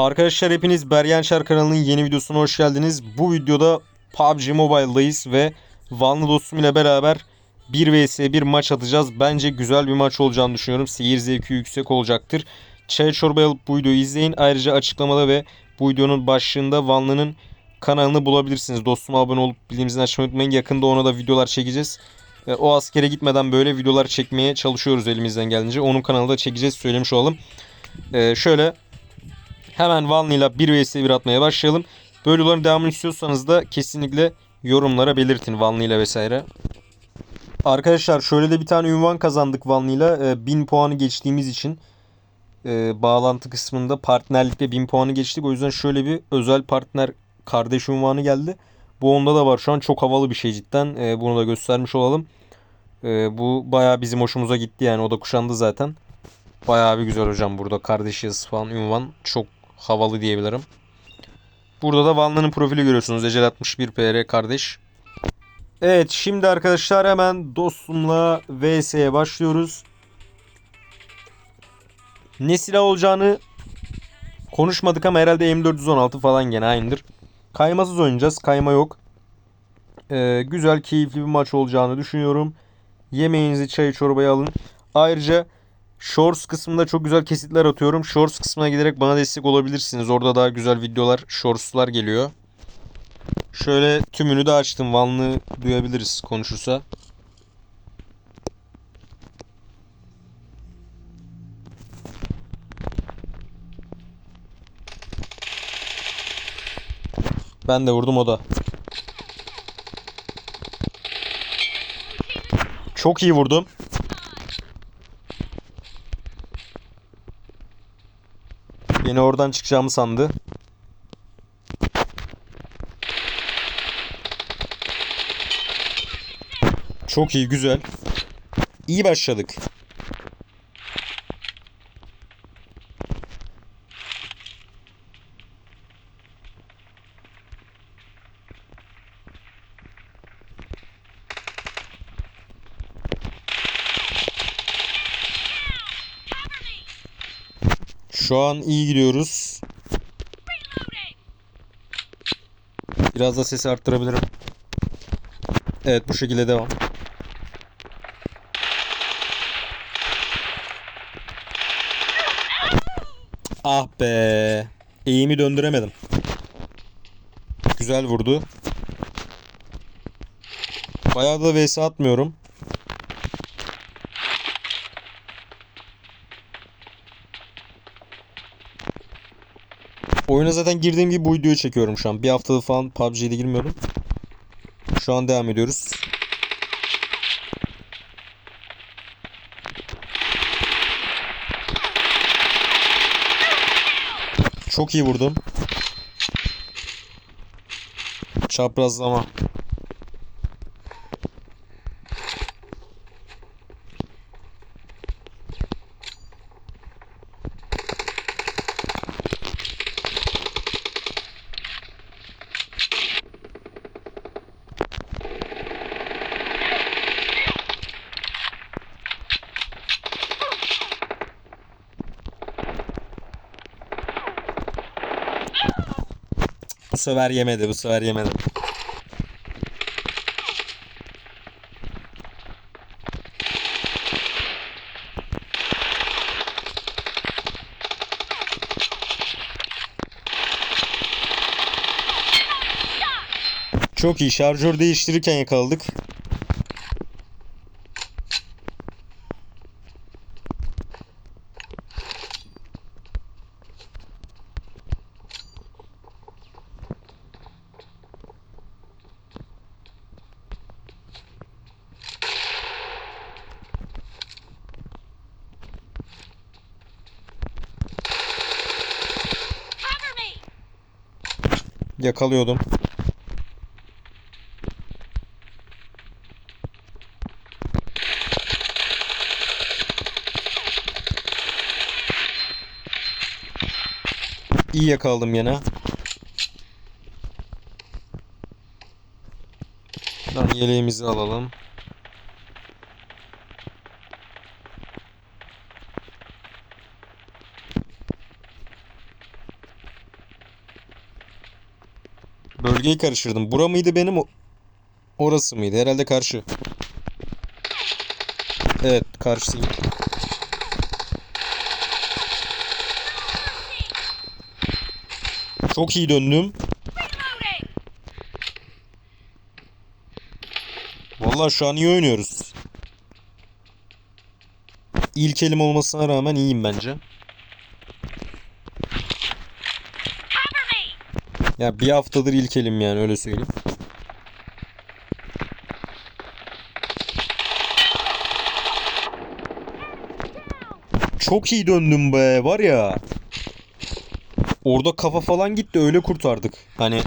Arkadaşlar hepiniz Bergen Şar kanalının yeni videosuna hoş geldiniz. Bu videoda PUBG Mobile'dayız ve Vanlı dostum ile beraber 1 vs 1 maç atacağız. Bence güzel bir maç olacağını düşünüyorum. Seyir zevki yüksek olacaktır. Çay çorba alıp bu videoyu izleyin. Ayrıca açıklamada ve bu videonun başlığında Vanlı'nın kanalını bulabilirsiniz. Dostuma abone olup bildiğimizden açmayı unutmayın. Yakında ona da videolar çekeceğiz. E, O askere gitmeden böyle videolar çekmeye çalışıyoruz elimizden geldiğince. Onun kanalında çekeceğiz söylemiş olalım. E, şöyle Hemen Vanlı ile 1 vs 1 atmaya başlayalım. Böyle videoların devamını istiyorsanız da kesinlikle yorumlara belirtin Vanlı ile vesaire. Arkadaşlar şöyle de bir tane ünvan kazandık Vanlı ile. Ee, 1000 puanı geçtiğimiz için e, bağlantı kısmında partnerlikte 1000 puanı geçtik. O yüzden şöyle bir özel partner kardeş ünvanı geldi. Bu onda da var şu an çok havalı bir şey cidden. Ee, bunu da göstermiş olalım. Ee, bu bayağı bizim hoşumuza gitti yani o da kuşandı zaten. Bayağı bir güzel hocam burada kardeş yazısı falan ünvan çok havalı diyebilirim. Burada da Vanlı'nın profili görüyorsunuz. Ecel 61 PR kardeş. Evet şimdi arkadaşlar hemen dostumla VS'ye başlıyoruz. Ne silah olacağını konuşmadık ama herhalde M416 falan gene aynıdır. Kaymasız oynayacağız. Kayma yok. Ee, güzel keyifli bir maç olacağını düşünüyorum. Yemeğinizi çayı çorbayı alın. Ayrıca Shorts kısmında çok güzel kesitler atıyorum. Shorts kısmına giderek bana destek olabilirsiniz. Orada daha güzel videolar, shortslar geliyor. Şöyle tümünü de açtım. Vanlı duyabiliriz konuşursa. Ben de vurdum o da. Çok iyi vurdum. Beni oradan çıkacağımı sandı. Çok iyi, güzel. İyi başladık. Şu an iyi gidiyoruz. Biraz da sesi arttırabilirim. Evet bu şekilde devam. Ah be. Eğimi döndüremedim. Güzel vurdu. Bayağı da vs atmıyorum. Oyuna zaten girdiğim gibi bu videoyu çekiyorum şu an. Bir haftadır falan PUBG'de girmiyorum. Şu an devam ediyoruz. Çok iyi vurdum. Çaprazlama. Bu sefer yemedi, bu sefer yemedi. Çok iyi. Şarjör değiştirirken yakaladık. Yakalıyordum. İyi yakaladım yine. Lan yeleğimizi alalım. Bölgeyi karıştırdım. Bura mıydı benim? Orası mıydı? Herhalde karşı. Evet karşısıyım. Çok iyi döndüm. Vallahi şu an iyi oynuyoruz. İlk elim olmasına rağmen iyiyim bence. Ya bir haftadır ilk elim yani öyle söyleyeyim. Çok iyi döndüm be var ya. Orada kafa falan gitti öyle kurtardık. Hani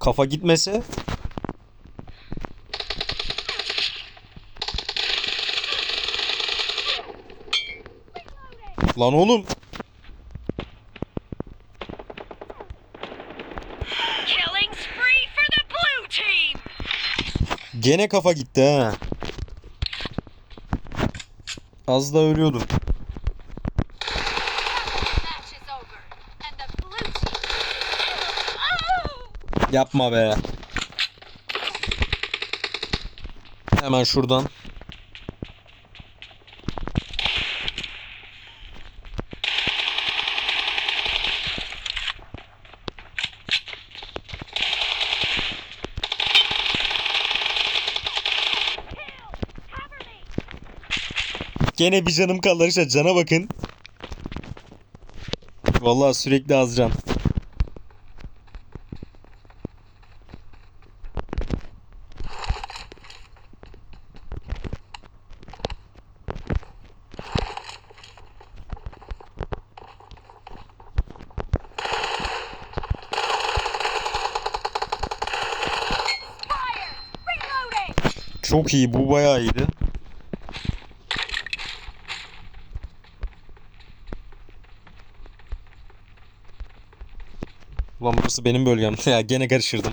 kafa gitmese Lan oğlum gene kafa gitti ha. Az da ölüyordum. Yapma be. Hemen şuradan. Gene bir canım kaldı arkadaşlar. Cana bakın. Vallahi sürekli az can. Çok iyi. Bu bayağı iyiydi. Ulan burası benim bölgem. ya gene karıştırdım.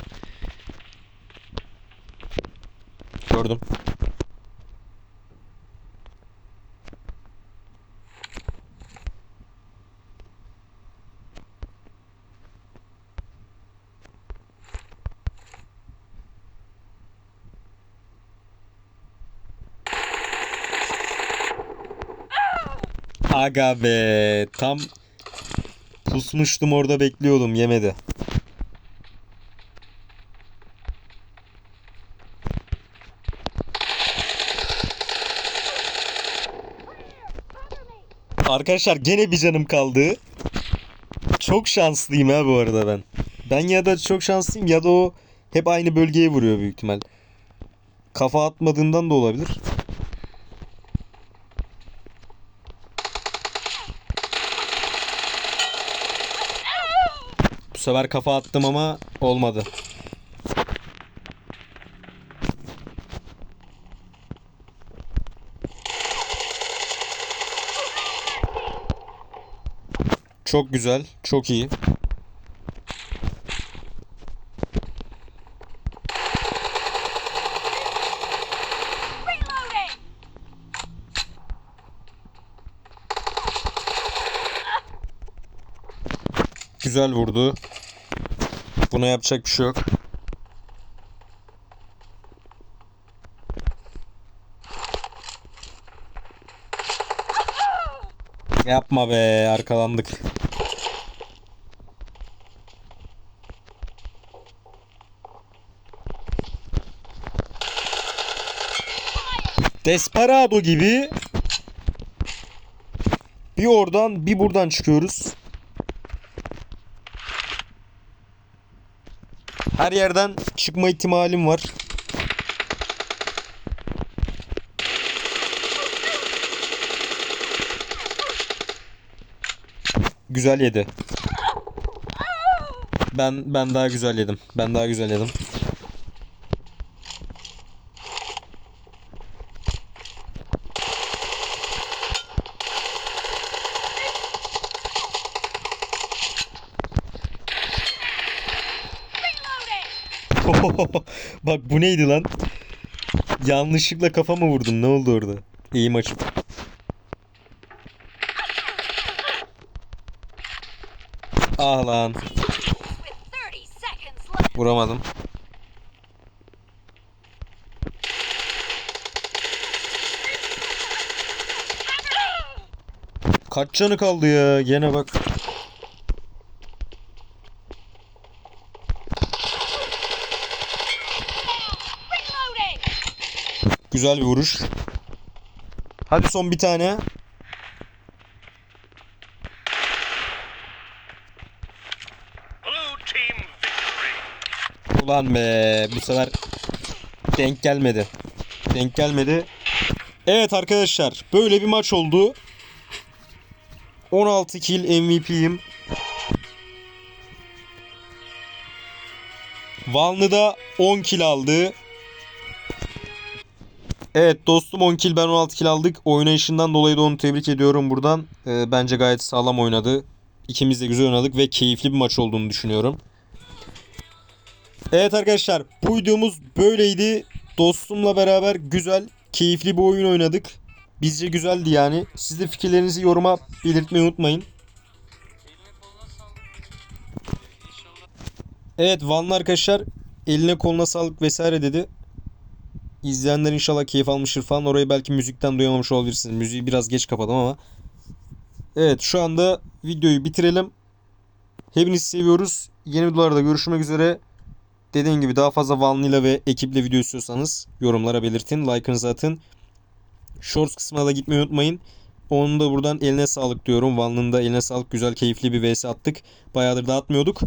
Gördüm. Aga be. Tam pusmuştum orada bekliyordum. Yemedi. Arkadaşlar gene bir canım kaldı. Çok şanslıyım ha bu arada ben. Ben ya da çok şanslıyım ya da o hep aynı bölgeye vuruyor büyük ihtimal. Kafa atmadığından da olabilir. Sefer kafa attım ama olmadı. Çok güzel, çok iyi. Güzel vurdu. Buna yapacak bir şey yok. Yapma be, arkalandık. Desperado gibi bir oradan bir buradan çıkıyoruz. Her yerden çıkma ihtimalim var. Güzel yedi. Ben ben daha güzel yedim. Ben daha güzel yedim. Bak bu neydi lan? Yanlışlıkla kafama vurdum. Ne oldu orada? İyi maçım. Ah lan. With 30 seconds left! Vuramadım. Kaç canı kaldı ya? Gene bak. Güzel bir vuruş. Hadi son bir tane. Ulan be bu sefer denk gelmedi. Denk gelmedi. Evet arkadaşlar böyle bir maç oldu. 16 kill MVP'yim. Vanlı da 10 kill aldı. Evet dostum 10 kill ben 16 kill aldık. Oynayışından dolayı da onu tebrik ediyorum buradan. Ee, bence gayet sağlam oynadı. İkimiz de güzel oynadık ve keyifli bir maç olduğunu düşünüyorum. Evet arkadaşlar bu videomuz böyleydi. Dostumla beraber güzel, keyifli bir oyun oynadık. Bizce güzeldi yani. Siz de fikirlerinizi yoruma belirtmeyi unutmayın. Evet Vanlı arkadaşlar eline koluna sağlık vesaire dedi. İzleyenler inşallah keyif almıştır falan. Orayı belki müzikten duyamamış olabilirsiniz. Müziği biraz geç kapadım ama. Evet şu anda videoyu bitirelim. Hepinizi seviyoruz. Yeni videolarda görüşmek üzere. Dediğim gibi daha fazla Vanlı'yla ve ekiple video istiyorsanız yorumlara belirtin. Like'ınızı atın. Shorts kısmına da gitmeyi unutmayın. Onun da buradan eline sağlık diyorum. Vanlı'nın da eline sağlık. Güzel keyifli bir vs attık. Bayağıdır da atmıyorduk.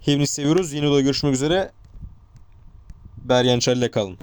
Hepinizi seviyoruz. Yeni videoda görüşmek üzere. Beryan Çel ile kalın.